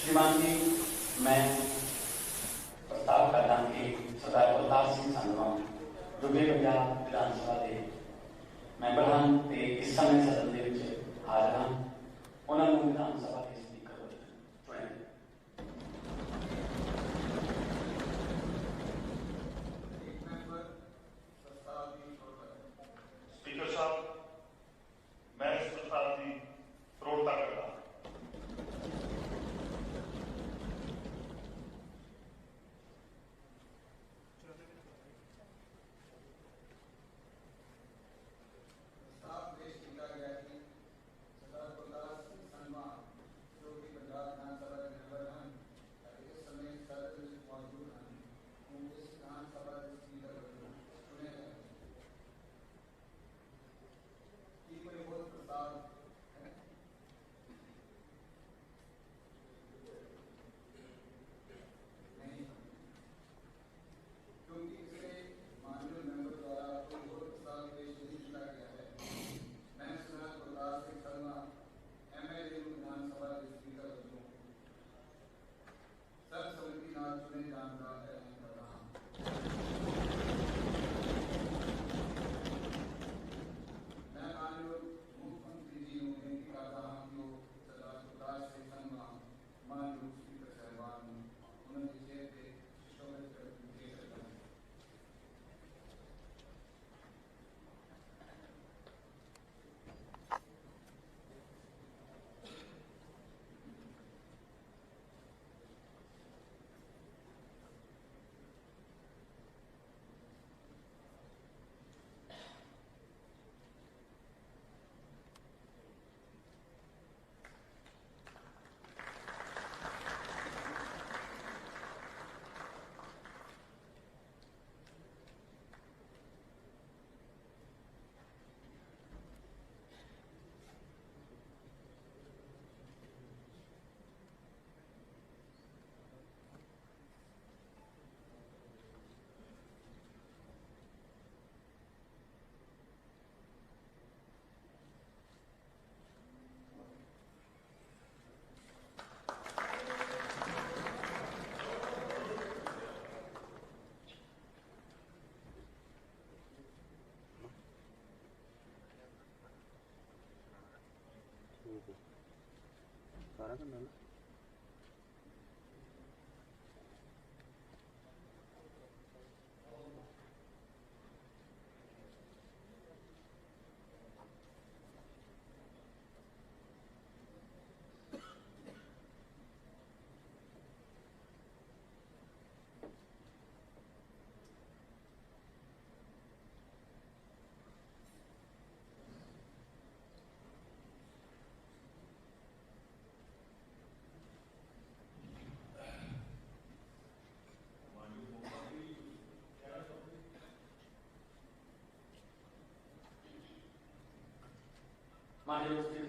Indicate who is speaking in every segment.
Speaker 1: श्रीमान जी, मैं प्रस्ताव प्रताप कदम कि सरदार प्रताप सिंह संगवा दुबे पंजाब विधानसभा ਦੇ ਮੈਂਬਰ ਹਾਂ ਤੇ ਇਸ ਸਮੇਂ ਸਦਨ ਦੇ ਵਿੱਚ ਹਾਜ਼ਰ ਹਾਂ
Speaker 2: maluco. Caraca, não.
Speaker 1: My name is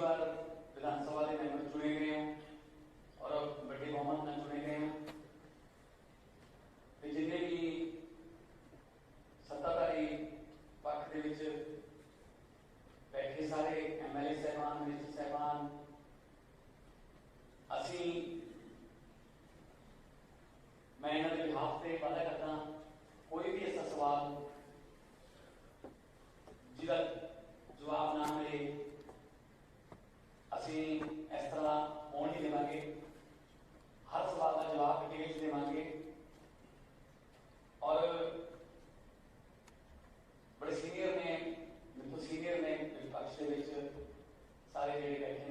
Speaker 1: बार विधानसभा के मेंबर चुने गए हैं और अब बड़े बहुमत में चुने गए हैं। जिन्हें की सत्ताधारी पक्ष के सारे एम एल ए ਸਹਿਬਾਨ ਮਿਨਿਸਟਰ साहबान असी मैं इन्होंने बिहाफ से वादा करता ਕਰਦਾ तो सीनियर ने बिल्कुल सीनियर ने कक्ष सारे जो बैठे